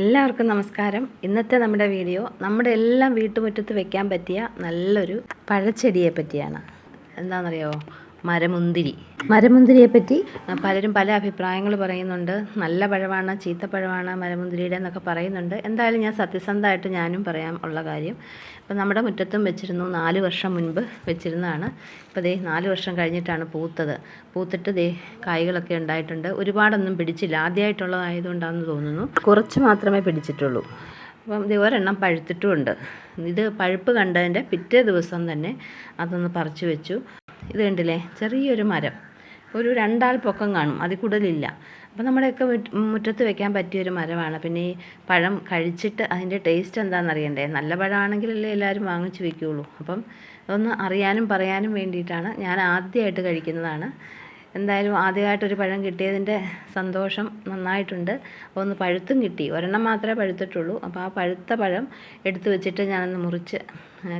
എല്ലാവർക്കും നമസ്കാരം. ഇന്നത്തെ നമ്മുടെ വീഡിയോ നമ്മുടെ എല്ലാം വീട്ടുമുറ്റത്ത് വെക്കാൻ പറ്റിയ നല്ലൊരു പഴച്ചെടിയെ പറ്റിയാണ്. എന്താണെന്നറിയോ മരമുന്തിരി. മരമുന്തിരിയെ പറ്റി പലരും പല അഭിപ്രായങ്ങൾ പറയുന്നുണ്ട്. നല്ല പഴമാണ് ചീത്തപ്പഴമാണ് മരമുന്തിരിയുടെ എന്നൊക്കെ പറയുന്നുണ്ട്. എന്തായാലും ഞാൻ സത്യസന്ധമായിട്ട് ഞാനും പറയാം ഉള്ള കാര്യം. ഇപ്പം നമ്മുടെ മുറ്റത്തും വെച്ചിരുന്നു നാല് വർഷം മുൻപ് വെച്ചിരുന്നതാണ്. ഇപ്പോൾ ദേ നാല് വർഷം കഴിഞ്ഞിട്ടാണ് പൂത്തത്. പൂത്തിട്ട് ദേ കായ്കളൊക്കെ ഉണ്ടായിട്ടുണ്ട്. ഒരുപാടൊന്നും പിടിച്ചില്ല. ആദ്യമായിട്ടുള്ളതായതുകൊണ്ടാണെന്ന് തോന്നുന്നു. കുറച്ച് മാത്രമേ പിടിച്ചിട്ടുള്ളൂ. അപ്പം ഇത് ഒരെണ്ണം പഴുത്തിട്ടുമുണ്ട്. ഇത് പഴുപ്പ് കണ്ടതിന്റെ പിറ്റേ ദിവസം തന്നെ അതൊന്ന് പറിച്ചു വെച്ചു. ഇത് കണ്ടില്ലേ? ചെറിയൊരു മരം. ഒരു രണ്ടാൾ പൊക്കം കാണും. അതിൽ കൂടുതലില്ല അപ്പം നമ്മുടെയൊക്കെ മുറ്റത്ത് വെക്കാൻ പറ്റിയൊരു മരമാണ്. പിന്നെ ഈ പഴം കഴിച്ചിട്ട് അതിന്റെ ടേസ്റ്റ് എന്താണെന്ന് അറിയണ്ടേ നല്ല പഴമാണെങ്കിലല്ലേ എല്ലാവരും വാങ്ങിച്ചു വെക്കുകയുള്ളൂ അപ്പം അതൊന്ന് അറിയാനും പറയാനും വേണ്ടിയിട്ടാണ് ഞാൻ ആദ്യമായിട്ട് കഴിക്കുന്നതാണ്. എന്തായാലും ആദ്യമായിട്ടൊരു പഴം കിട്ടിയതിന്റെ സന്തോഷം നന്നായിട്ടുണ്ട്. അപ്പോൾ ഒന്ന് പഴുത്തും കിട്ടി. ഒരെണ്ണം മാത്രമേ പഴുത്തിട്ടുള്ളൂ. അപ്പോൾ ആ പഴുത്ത പഴം എടുത്തു വെച്ചിട്ട് ഞാനൊന്ന് മുറിച്ച്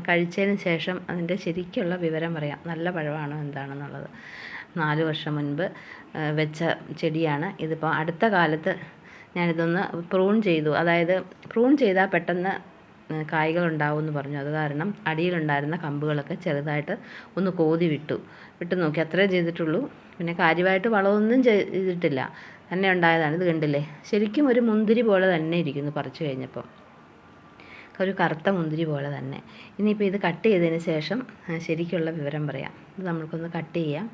കഴിച്ചതിന് ശേഷം അതിന്റെ ശരിക്കുള്ള വിവരം പറയാം. നല്ല പഴമാണോ എന്താണെന്നുള്ളത്. നാല് വർഷം മുൻപ് വെച്ച ചെടിയാണ്. ഇതിപ്പോൾ അടുത്ത കാലത്ത് ഞാനിതൊന്ന് പ്രൂൺ ചെയ്തു. അതായത് പ്രൂൺ ചെയ്താൽ പെട്ടെന്ന് എന്ന് പറഞ്ഞു. അത് കാരണം അടിയിലുണ്ടായിരുന്ന കമ്പുകളൊക്കെ ചെറുതായിട്ട് ഒന്ന് കോതി വിട്ടു. വിട്ടു നോക്കി. അത്രേ ചെയ്തിട്ടുള്ളൂ. പിന്നെ കാര്യമായിട്ട് വളമൊന്നും ചെയ്തിട്ടില്ല. തന്നെ ഉണ്ടായതാണ്. ഇത് കണ്ടില്ലേ? ശരിക്കും ഒരു മുന്തിരി പോലെ തന്നെ ഇരിക്കുന്നു പറിച്ചു കഴിഞ്ഞപ്പം. ഒരു കറുത്ത മുന്തിരി പോലെ തന്നെ. ഇനിയിപ്പോൾ ഇത് കട്ട് ചെയ്തതിന് ശേഷം ശരിക്കുള്ള വിവരം പറയാം. ഇത് നമ്മൾക്കൊന്ന് കട്ട് ചെയ്യാം.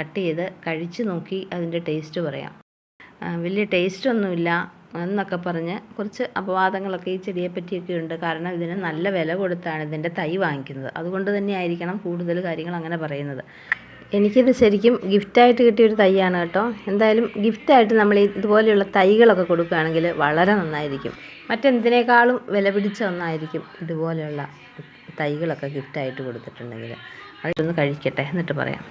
കട്ട് ചെയ്ത് കഴിച്ച് നോക്കി അതിന്റെ ടേസ്റ്റ് പറയാം. വലിയ ടേസ്റ്റ് ഒന്നുമില്ല. എന്നൊക്കെ പറഞ്ഞ് കുറച്ച് അപവാദങ്ങളൊക്കെ ഈ ചെടിയെ പറ്റിയൊക്കെ ഉണ്ട്. കാരണം ഇതിന് നല്ല വില കൊടുത്താണ് ഇതിന്റെ തൈ വാങ്ങിക്കുന്നത്. അതുകൊണ്ട് തന്നെ ആയിരിക്കണം കൂടുതൽ കാര്യങ്ങൾ അങ്ങനെ പറയുന്നത്. എനിക്കിത് ശരിക്കും ഗിഫ്റ്റായിട്ട് കിട്ടിയൊരു തൈയാണ് കേട്ടോ. എന്തായാലും ഗിഫ്റ്റായിട്ട് നമ്മൾ ഇതുപോലെയുള്ള തൈകളൊക്കെ കൊടുക്കുകയാണെങ്കിൽ വളരെ നന്നായിരിക്കും. മറ്റെന്തിനേക്കാളും വില പിടിച്ച ഒന്നായിരിക്കും ഇതുപോലെയുള്ള തൈകളൊക്കെ ഗിഫ്റ്റായിട്ട് കൊടുത്തിട്ടുണ്ടെങ്കിൽ. അതൊന്ന് കഴിക്കട്ടെ എന്നിട്ട് പറയാം.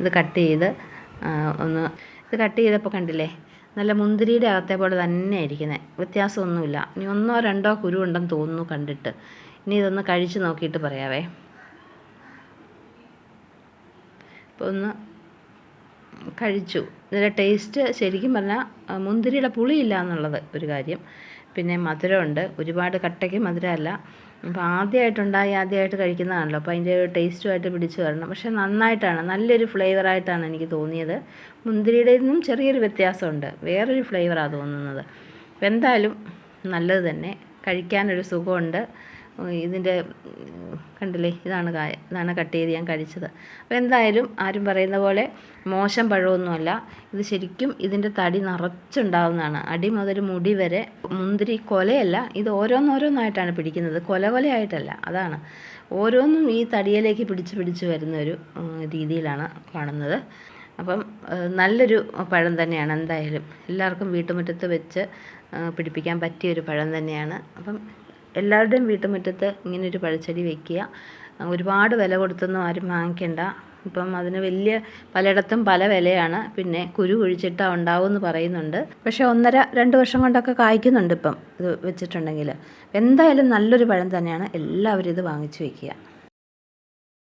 ഇത് കട്ട് ചെയ്ത് ഒന്ന് ഇത് കട്ട് ചെയ്തപ്പോൾ കണ്ടില്ലേ? നല്ല മുന്തിരിയുടെ അകത്തെ പോലെ തന്നെ ഇരിക്കുന്നത് വ്യത്യാസമൊന്നുമില്ല. ഇനി ഒന്നോ രണ്ടോ കുരു ഉണ്ടെന്ന് തോന്നുന്നു കണ്ടിട്ട്. ഇനി ഇതൊന്ന് കഴിച്ച് നോക്കിയിട്ട് പറയാവേ. ഇപ്പോൾ ഒന്ന് കഴിച്ചു. ഇതിന്റെ ടേസ്റ്റ് ശരിക്കും പറഞ്ഞാൽ മുന്തിരിയുടെ പുളിയില്ല എന്നുള്ളത് ഒരു കാര്യം. പിന്നെ മധുരമുണ്ട്. ഒരുപാട് കട്ടയ്ക്ക് മധുരമല്ല. അപ്പോൾ ആദ്യമായിട്ടുണ്ടായി ആദ്യമായിട്ട് കഴിക്കുന്നതാണല്ലോ. അപ്പോൾ അതിന്റെ ടേസ്റ്റുമായിട്ട് പിടിച്ചു വരണം. പക്ഷേ നന്നായിട്ടാണ് നല്ലൊരു ഫ്ലേവറായിട്ടാണ് എനിക്ക് തോന്നിയത്. മുന്തിരിയുടെ നിന്നും ചെറിയൊരു വ്യത്യാസമുണ്ട്. വേറൊരു ഫ്ലേവറാണ് തോന്നുന്നത്. അപ്പോൾ എന്തായാലും നല്ലത് തന്നെ. കഴിക്കാനൊരു സുഖമുണ്ട്. ഇതിന്റെ കണ്ടില്ലേ? ഇതാണ് കായ. ഇതാണ് കട്ട് ചെയ്ത് ഞാൻ കഴിച്ചത്. അപ്പോൾ എന്തായാലും ആരും പറയുന്ന പോലെ മോശം പഴമൊന്നുമല്ല. ഇത് ശരിക്കും ഇതിന്റെ തടി നിറച്ചുണ്ടാവുന്നതാണ്. അടി മുതൽ മുടി വരെ മുന്തിരി കൊലയല്ല. ഇത് ഓരോന്നോരോന്നായിട്ടാണ് പിടിക്കുന്നത്. കൊല കൊലയായിട്ടല്ല. അതാണ്. ഓരോന്നും ഈ തടിയിലേക്ക് പിടിച്ച് പിടിച്ച് വരുന്ന ഒരു രീതിയിലാണ് കാണുന്നത്. അപ്പം നല്ലൊരു പഴം തന്നെയാണ് എന്തായാലും. എല്ലാവർക്കും വീട്ടുമുറ്റത്ത് വെച്ച് പിടിപ്പിക്കാൻ പറ്റിയ ഒരു പഴം തന്നെയാണ്. അപ്പം എല്ലാവരുടെയും വീട്ടുമുറ്റത്ത് ഒരു പഴച്ചെടി വെക്കുക. ഒരുപാട് വില കൊടുത്തൊന്നും ആരും വാങ്ങിക്കണ്ട. ഇപ്പം അതിന് വലിയ പലയിടത്തും പല വിലയാണ്. പിന്നെ കുരു കുഴിച്ചിട്ടാ ഉണ്ടാവും എന്ന് പറയുന്നുണ്ട്. പക്ഷേ ഒന്നര രണ്ട് വർഷം കൊണ്ടൊക്കെ കായ്ക്കുന്നുണ്ട് ഇപ്പം ഇത് വെച്ചിട്ടുണ്ടെങ്കിൽ. എന്തായാലും നല്ലൊരു പഴം തന്നെയാണ്. എല്ലാവരും ഇത് വാങ്ങിച്ചു വെക്കുക.